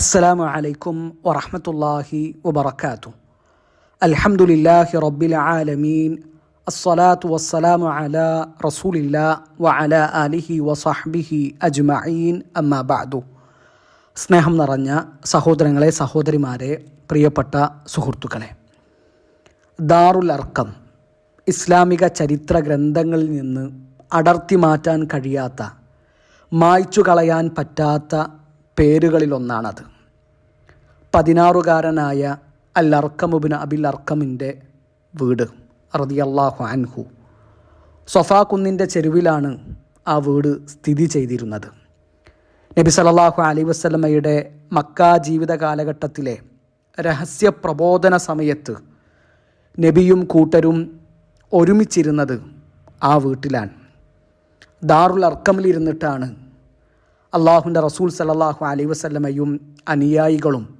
അസ്സലാമു അലൈക്കും വറഹമത്തല്ലാഹി വബർക്കാത്തു അൽഹംദുലില്ലാഹി റബ്ബിൽ ആലമീൻ. അസ്സലാത്തു വസ്സലാമു അല റസൂലില്ല വ അലിഹി വസഹ്ബിഹി അജ്മഈൻ. അമ്മാബാദു സ്നേഹം നിറഞ്ഞ സഹോദരങ്ങളെ സഹോദരിമാരെ പ്രിയപ്പെട്ട സുഹൃത്തുക്കളെ ദാറുൽ അർക്കം ഇസ്ലാമിക ചരിത്ര ഗ്രന്ഥങ്ങളിൽ നിന്ന് അടർത്തി മാറ്റാൻ കഴിയാത്ത മായ്ച്ചു കളയാൻ പറ്റാത്ത പേരുകളിലൊന്നാണത്. പതിനാറുകാരനായ അൽ അബിൽ അർക്കമിന്റെ വീട് റതിയല്ലാഹു അൻഹു. സൊഫാ കുന്നിന്റെ ചെരുവിലാണ് ആ വീട് സ്ഥിതി ചെയ്തിരുന്നത്. നബി സലല്ലാഹു അലൈ വസ്ലമയുടെ മക്ക ജീവിത കാലഘട്ടത്തിലെ രഹസ്യ പ്രബോധന സമയത്ത് നബിയും കൂട്ടരും ഒരുമിച്ചിരുന്നത് ആ വീട്ടിലാണ്. ദാറുൽ അർക്കമിലിരുന്നിട്ടാണ് അള്ളാഹുന്റെ റസൂൽ സലല്ലാഹു അലൈ വസ്ലമയും അനുയായികളും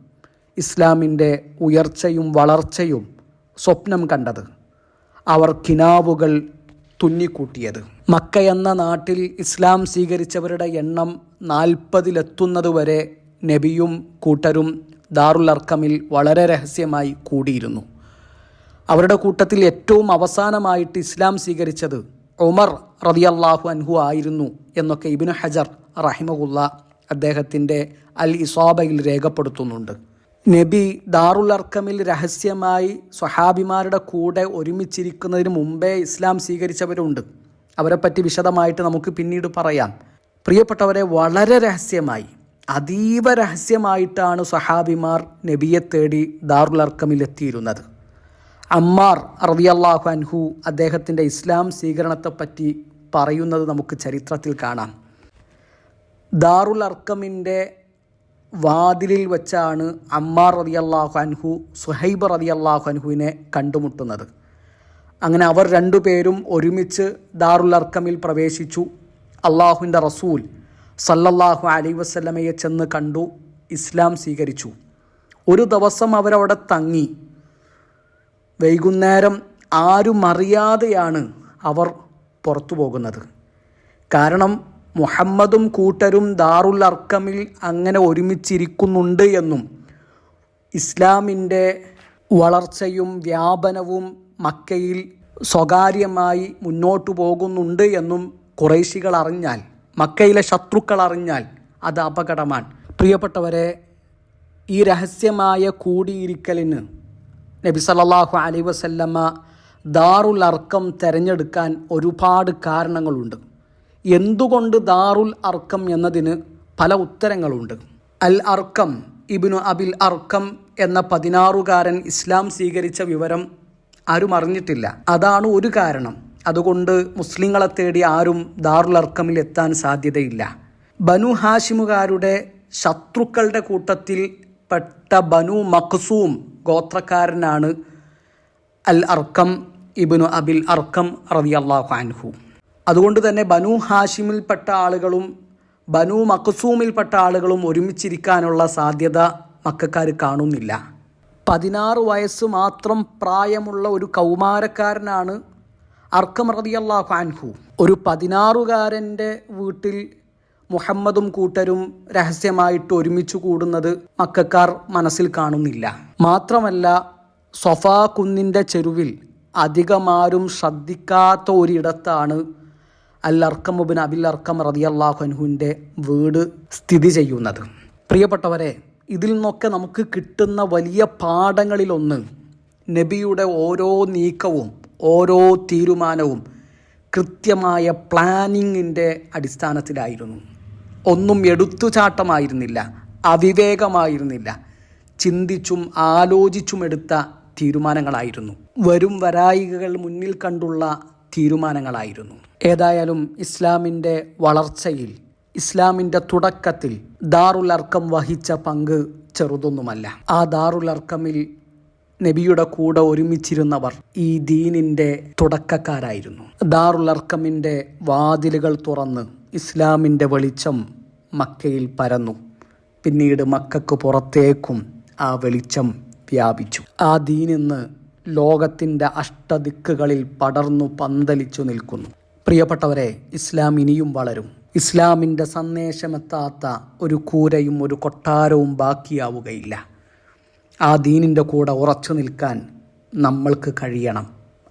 ഇസ്ലാമിന്റെ ഉയർച്ചയും വളർച്ചയും സ്വപ്നം കണ്ടത്. അവർ കിനാവുകൾ തുന്നിക്കൂട്ടിയത്. മക്ക എന്ന നാട്ടിൽ ഇസ്ലാം സ്വീകരിച്ചവരുടെ എണ്ണം നാൽപ്പതിലെത്തുന്നതുവരെ നബിയും കൂട്ടരും ദാറുൽ അർക്കമിൽ വളരെ രഹസ്യമായി കൂടിയിരുന്നു. അവരുടെ കൂട്ടത്തിൽ ഏറ്റവും അവസാനമായിട്ട് ഇസ്ലാം സ്വീകരിച്ചത് ഉമർ റതിയല്ലാഹു അൻഹു ആയിരുന്നു എന്നൊക്കെ ഇബിനു ഹജർ റഹിമഹുല്ല അദ്ദേഹത്തിന്റെ അൽ ഇസോബയിൽ രേഖപ്പെടുത്തുന്നുണ്ട്. നബി ദാറുൽ അർക്കമിൽ രഹസ്യമായി സ്വഹാബിമാരുടെ കൂടെ ഒരുമിച്ചിരിക്കുന്നതിന് മുമ്പേ ഇസ്ലാം സ്വീകരിച്ചവരുണ്ട്. അവരെപ്പറ്റി വിശദമായിട്ട് നമുക്ക് പിന്നീട് പറയാം. പ്രിയപ്പെട്ടവരെ വളരെ രഹസ്യമായി അതീവ രഹസ്യമായിട്ടാണ് സഹാബിമാർ നബിയെ തേടി ദാറുൽ അർക്കമിൽ എത്തിയിരുന്നത്. അമ്മാർ റതിയല്ലാഹു അൻഹു അദ്ദേഹത്തിന്റെ ഇസ്ലാം സ്വീകരണത്തെപ്പറ്റി പറയുന്നത് നമുക്ക് ചരിത്രത്തിൽ കാണാം. ദാറുൽ അർക്കമിന്റെ വാതിലിൽ വച്ചാണ് അമ്മാർ റതി അള്ളാഹു അൻഹു സുഹൈബ് റതി അള്ളാഹു അൻഹുവിനെ കണ്ടുമുട്ടുന്നത്. അങ്ങനെ അവർ രണ്ടുപേരും ഒരുമിച്ച് ദാറുൽ അർക്കമിൽ പ്രവേശിച്ചു. അള്ളാഹുവിന്റെ റസൂൽ സല്ലല്ലാഹു അലൈ വസ്ലമയെ ചെന്ന് കണ്ടു ഇസ്ലാം സ്വീകരിച്ചു. ഒരു ദിവസം അവരവിടെ തങ്ങി. വൈകുന്നേരം ആരും അറിയാതെയാണ് അവർ പുറത്തു പോകുന്നത്. കാരണം മുഹമ്മദും കൂട്ടരും ദാറുൽ അർക്കമിൽ അങ്ങനെ ഒരുമിച്ചിരിക്കുന്നുണ്ട് എന്നും ഇസ്ലാമിന്റെ വളർച്ചയും വ്യാപനവും മക്കയിൽ സ്വകാര്യമായി മുന്നോട്ടു പോകുന്നുണ്ട് എന്നും കുറേശികൾ അറിഞ്ഞാൽ മക്കയിലെ ശത്രുക്കൾ അറിഞ്ഞാൽ അത് അപകടമാണ്. പ്രിയപ്പെട്ടവരെ ഈ രഹസ്യമായ കൂടിയിരിക്കലിന് നബി സല്ലല്ലാഹു അലൈ വസല്ലമ്മ ദാറുൽ അർക്കം തിരഞ്ഞെടുക്കാൻ ഒരുപാട് കാരണങ്ങളുണ്ട്. എന്തുകൊണ്ട് ദാറുൽ അർക്കം എന്നതിന് പല ഉത്തരങ്ങളുണ്ട്? അൽ അർക്കം ഇബിനു അബിൽ അർക്കം എന്ന പതിനാറുകാരൻ ഇസ്ലാം സ്വീകരിച്ച വിവരം ആരും അറിഞ്ഞിട്ടില്ല. അതാണ് ഒരു കാരണം. അതുകൊണ്ട് മുസ്ലിങ്ങളെ തേടി ആരും ദാറുൽ അർക്കമിൽ എത്താൻ സാധ്യതയില്ല. ബനു ഹാഷിമുകാരുടെ ശത്രുക്കളുടെ കൂട്ടത്തിൽ പെട്ട ബനു മഖ്സൂം ഗോത്രക്കാരനാണ് അൽ അർക്കം ഇബിനു അബിൽ അർക്കം റതിയല്ലാഹു അൻഹു. അതുകൊണ്ട് തന്നെ ബനു ഹാഷിമിൽപ്പെട്ട ആളുകളും ബനു മക്സൂമിൽപ്പെട്ട ആളുകളും ഒരുമിച്ചിരിക്കാനുള്ള സാധ്യത മക്കാർ കാണുന്നില്ല. പതിനാറ് വയസ്സ് മാത്രം പ്രായമുള്ള ഒരു കൗമാരക്കാരനാണ് അർക്കം റതിയല്ലാഹു അൻഹു. ഒരു പതിനാറുകാരന്റെ വീട്ടിൽ മുഹമ്മദും കൂട്ടരും രഹസ്യമായിട്ട് ഒരുമിച്ച് കൂടുന്നത് മക്കാർ മനസ്സിൽ കാണുന്നില്ല. മാത്രമല്ല സൊഫാ കുന്നിന്റെ ചെരുവിൽ അധികമാരും ശ്രദ്ധിക്കാത്ത ഒരിടത്താണ് അൽ അർക്കമുബിൻ അബിൽ അർക്കം റതിയല്ലാഹു അൻഹുവിന്റെ വീട് സ്ഥിതി ചെയ്യുന്നത്. പ്രിയപ്പെട്ടവരെ ഇതിൽ നിന്നൊക്കെ നമുക്ക് കിട്ടുന്ന വലിയ പാഠങ്ങളിലൊന്ന് നബിയുടെ ഓരോ നീക്കവും ഓരോ തീരുമാനവും കൃത്യമായ പ്ലാനിങ്ങിന്റെ അടിസ്ഥാനത്തിലായിരുന്നു. ഒന്നും എടുത്തുചാട്ടമായിരുന്നില്ല അവിവേകമായിരുന്നില്ല. ചിന്തിച്ചും ആലോചിച്ചും എടുത്ത തീരുമാനങ്ങളായിരുന്നു. വരും വരായികകൾ മുന്നിൽ കണ്ടുള്ള തീരുമാനങ്ങളായിരുന്നു. ഏതായാലും ഇസ്ലാമിന്റെ വളർച്ചയിൽ ഇസ്ലാമിന്റെ തുടക്കത്തിൽ ദാറുൽ അർക്കം വഹിച്ച പങ്ക് ചെറുതൊന്നുമല്ല. ആ ദാറുൽ അർക്കമിൽ നബിയുടെ കൂടെ ഒരുമിച്ചിരുന്നവർ ഈ ദീനിന്റെ തുടക്കക്കാരായിരുന്നു. ദാറുൽ അർക്കമിന്റെ വാതിലുകൾ തുറന്ന് ഇസ്ലാമിന്റെ വെളിച്ചം മക്കയിൽ പരന്നു. പിന്നീട് മക്കൾക്ക് പുറത്തേക്കും ആ വെളിച്ചം വ്യാപിച്ചു. ആ ദീനിന്ന് ലോകത്തിന്റെ അഷ്ടദിക്കുകളിൽ പടർന്നു പന്തലിച്ചു നിൽക്കുന്നു. പ്രിയപ്പെട്ടവരെ ഇസ്ലാം ഇനിയും വളരും. ഇസ്ലാമിന്റെ സന്ദേശമെത്താത്ത ഒരു കൂരയും ഒരു കൊട്ടാരവും ബാക്കിയാവുകയില്ല. ആ ദീനിന്റെ കൂടെ ഉറച്ചു നിൽക്കാൻ നമ്മൾക്ക് കഴിയണം.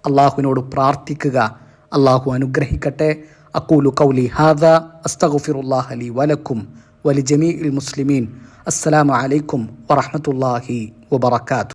അള്ളാഹുവിനോട് പ്രാർത്ഥിക്കുക. അള്ളാഹു അനുഗ്രഹിക്കട്ടെ. അക്കൂലു കൗലി ഹാദ. അസ്തഗുഫിറുല്ലാഹ് അലി വലക്കും. വലി ജമീ ഇൽ മുസ്ലിമീൻ അസ്സലാമലൈക്കും വറഹമത്തല്ലാഹി വബർക്കാത്തു